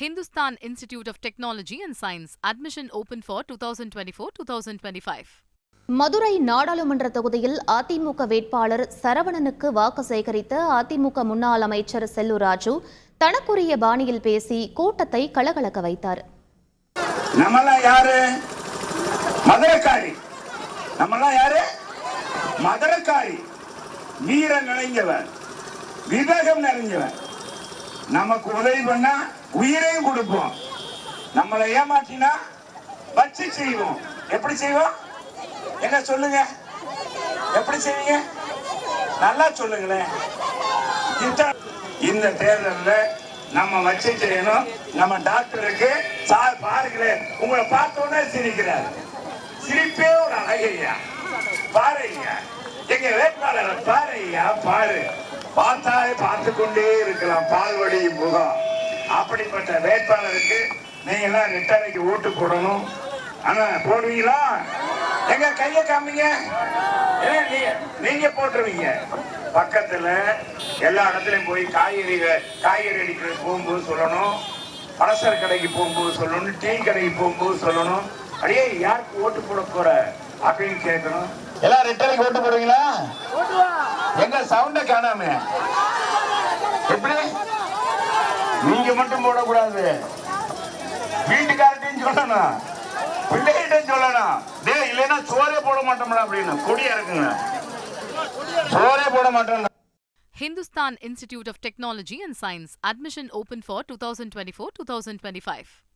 Hindustan Institute of Technology and Science. Admission open for 2024-2025. Madurai நாடாளுமன்ற தொகுதியில் அதிமுக வேட்பாளர் சரவணனுக்கு வாக்கு சேகரித்த அதிமுக முன்னாள் அமைச்சர் செல்லூர் ராஜு தனக்குரிய பாணியில் பேசி கூட்டத்தை கலகலக்க வைத்தார். நம்மெல்லாம் யாரு? மதுரக்காரி. நம்மெல்லாம் யாரு? மதுரக்காரி. வீரம் நிறைஞ்சவன் விவேகம் நிறைஞ்சவன் நமக்கு உதவி பண்ணா உயிரையும் கொடுப்போம். நம்மளை ஏமாற்றினா வச்சு செய்வோம். எப்படி செய்வோம்? என்ன சொல்லுங்க? எப்படி செய்வீங்க? நல்லா சொல்லுங்களேன். இந்த தேர்தலில் நம்ம வச்சு செய்யணும். நம்ம டாக்டருக்கு சார் பாருங்களேன். உங்களை பார்த்தோன்னே சிரிக்கிறார். சிரிப்பே ஒரு அழகையா. பாருங்க எங்க வேட்பாளரை பாருங்க பாரு. பார்த்தாலே பார்த்து கொண்டே இருக்கலாம். பால்வழி முகா அப்படிப்பட்ட வேட்பாளருக்கு நீங்க எல்லாம் ரெட்டரைக்கு ஓட்டு போடணும். ஆனா போடுவீங்களா? எங்க கைய காமிங்க. ஏன் நீங்க போட்டுருவீங்க. பக்கத்துல எல்லா இடத்துலயும் போய் காய்கறி காய்கறி அடிக்கிற போகும்போது சொல்லணும். பலசர் கடைக்கு போகும்போது சொல்லணும். டீ கடைக்கு போகும்போது சொல்லணும். அப்படியே யாருக்கு ஓட்டு போட போற? அப்படின்னு கேட்கணும். எல்லாம் ரெட்டரைக்கு ஓட்டு போடுவீங்களா? எங்க சவுண்ட காணாம. எப்படி? நீங்க மட்டும் போடக்கூடாது. வீட்டுக்காரட்டையும் சொல்லணும். பிள்ளைகிட்டையும் சொல்லணும். டே இல்லைன்னா சோறே போட மாட்டோம்டா அப்படின்னு. கொடியா இருக்குங்க சோறே போட மாட்டோம் Hindustan Institute of Technology and Science. Admission open for 2024-2025.